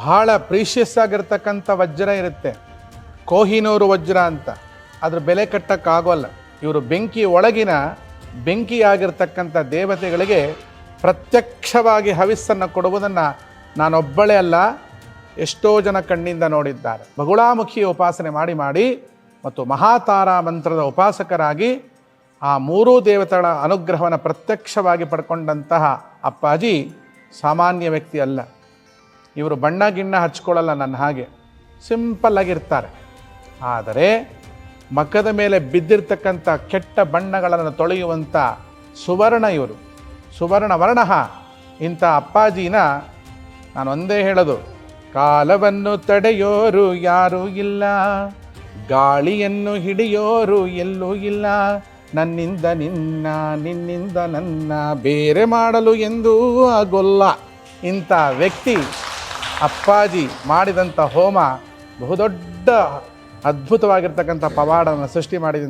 ಬಹಳ ಪ್ರೀಷಿಯಸ್ ಆಗಿರ್ತಕ್ಕಂಥ ವಜ್ರ ಇರುತ್ತೆ. ಕೋಹಿನೂರು ವಜ್ರ ಅಂತ. ಅದ್ರ ಬೆಲೆ ಕಟ್ಟಕ್ಕಾಗೋಲ್ಲ. ಇವರು ಬೆಂಕಿ ಒಳಗಿನ ಬೆಂಕಿಯಾಗಿರ್ತಕ್ಕಂಥ ದೇವತೆಗಳಿಗೆ ಪ್ರತ್ಯಕ್ಷವಾಗಿ ಹವಿಸ್ಸನ್ನು ಕೊಡುವುದನ್ನು ನಾನೊಬ್ಬಳೇ ಅಲ್ಲ, ಎಷ್ಟೋ ಜನ ಕಣ್ಣಿಂದ ನೋಡಿದ್ದಾರೆ. ಬಗುಳಾಮುಖಿ ಉಪಾಸನೆ ಮಾಡಿ ಮಾಡಿ ಮತ್ತು ಮಹಾತಾರಾ ಮಂತ್ರದ ಉಪಾಸಕರಾಗಿ ಆ ಮೂರೂ ದೇವತೆಗಳ ಅನುಗ್ರಹವನ್ನು ಪ್ರತ್ಯಕ್ಷವಾಗಿ ಪಡ್ಕೊಂಡಂತಹ ಅಪ್ಪಾಜಿ ಸಾಮಾನ್ಯ ವ್ಯಕ್ತಿ ಅಲ್ಲ. ಇವರು ಬಣ್ಣ ಗಿಣ್ಣ ಹಚ್ಕೊಳ್ಳಲ್ಲ ನನ್ನ ಹಾಗೆ. ಸಿಂಪಲ್ ಆಗಿರ್ತಾರೆ ಆದರೆ ಮಕ್ಕದ ಮೇಲೆ ಬಿದ್ದಿರ್ತಕ್ಕಂಥ ಕೆಟ್ಟ ಬಣ್ಣಗಳನ್ನು ತೊಳೆಯುವಂಥ ಸುವರ್ಣ ಇವರು. ಸುವರ್ಣ ವರ್ಣ ಇಂಥ ಅಪ್ಪಾಜಿನ ನಾನು ಒಂದೇ ಹೇಳೋದು, ಕಾಲವನ್ನು ತಡೆಯೋರು ಯಾರೂ ಇಲ್ಲ, ಗಾಳಿಯನ್ನು ಹಿಡಿಯೋರು ಎಲ್ಲೂ ಇಲ್ಲ, ನನ್ನಿಂದ ನಿನ್ನ, ನಿನ್ನಿಂದ ನನ್ನ ಬೇರೆ ಮಾಡಲು ಎಂದೂ ಆಗೋಲ್ಲ. ಇಂಥ ವ್ಯಕ್ತಿ ಅಪ್ಪಾಜಿ ಮಾಡಿದಂಥ ಹೋಮ ಬಹುದೊಡ್ಡ ಅದ್ಭುತವಾಗಿರ್ತಕ್ಕಂಥ ಪವಾಡವನ್ನು ಸೃಷ್ಟಿ ಮಾಡಿದಂಥ